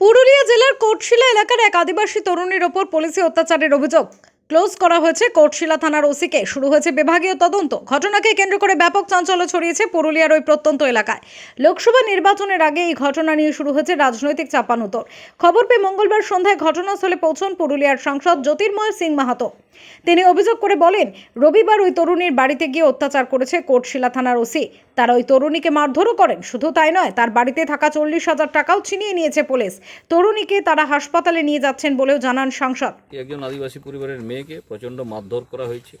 পুরুলিয়া জেলার কোটশিলা এলাকার এক আদিবাসী তরুণীর ওপর পুলিশি অত্যাচারের অভিযোগ। ক্লোজ করা হয়েছে কোটশিলা থানার ওসিকে। শুরু হয়েছে বিভাগীয় তদন্ত। ঘটনাকে কেন্দ্র করে ব্যাপক চাঞ্চল্য ছড়িয়েছে পুরুলিয়ার ওই প্রত্যন্ত এলাকায়। লোকসভা নির্বাচনের আগে এই ঘটনা নিয়ে শুরু হয়েছে রাজনৈতিক চাপানুতর খবর পেয়ে মঙ্গলবার সন্ধ্যায় ঘটনাস্থলে পৌঁছন পুরুলিয়ার সাংসদ জ্যোতির্ময় সিং মাহাতো। তিনি অভিযোগ করে বলেন, রবিবার ওই তরুণীর বাড়িতে গিয়ে অত্যাচার করেছে কোটশিলা থানার ওসি। তারা ওই তরুণীকে মারধরও করেন। শুধু তাই নয়, তার বাড়িতে থাকা চল্লিশ হাজার টাকাও ছিনিয়ে নিয়েছে পুলিশ। তরুণীকে তারা হাসপাতালে নিয়ে যাচ্ছেন বলেও জানান সাংসদ। একজন আদিবাসী পরিবারের মেয়েকে প্রচণ্ড মারধর করা হয়েছে।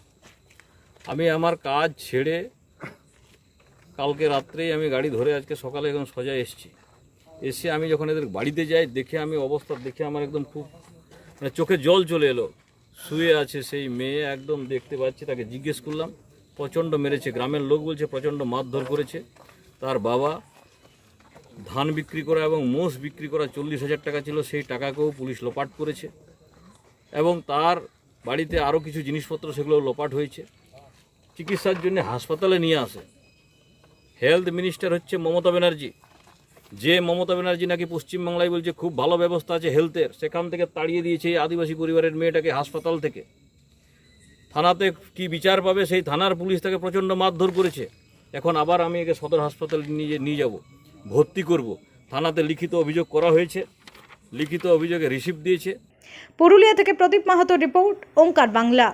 আমি আমার কাজ ছেড়ে কালকে রাত্রেই আমি গাড়ি ধরে আজকে সকালে এখন সোজা এসেছি। এসে আমি যখন এদের বাড়িতে যাই, দেখে আমি অবস্থা দেখে আমার একদম খুব মানে চোখে জল চলে এলো। শুয়ে আছে সেই মেয়ে একদম দেখতে পাচ্ছি, তাকে জিজ্ঞেস করলাম, প্রচণ্ড মেরেছে। গ্রামের লোক বলছে, প্রচণ্ড মারধর করেছে। তার বাবা ধান বিক্রি করা এবং মোষ বিক্রি করা চল্লিশ হাজার টাকা ছিল, সেই টাকাকেও পুলিশ লোপাট করেছে। এবং তার বাড়িতে আরও কিছু জিনিসপত্র, সেগুলো লোপাট হয়েছে। চিকিৎসার জন্য হাসপাতালে নিয়ে আসে। হেলথ মিনিস্টার হচ্ছে মমতা ব্যানার্জি। যে মমতা ব্যানার্জি নাকি পশ্চিমবাংলায় বলছে, খুব ভালো ব্যবস্থা আছে হেলথের। সেখান থেকে তাড়িয়ে দিয়েছে এই আদিবাসী পরিবারের মেয়েটাকে হাসপাতাল থেকে। থানাতে কি বিচার পাবে, সেই থানার পুলিশ তাকে প্রচণ্ড মারধর করেছে। এখন আবার আমি একে সদর হাসপাতালে নিয়ে নিয়ে যাব, ভর্তি করব। থানাতে লিখিত অভিযোগ করা হয়েছে। লিখিত অভিযোগে রিসিভ দিয়েছে। পুরুলিয়া থেকে প্রদীপ মাহাতো রিপোর্ট ওঙ্কার বাংলা।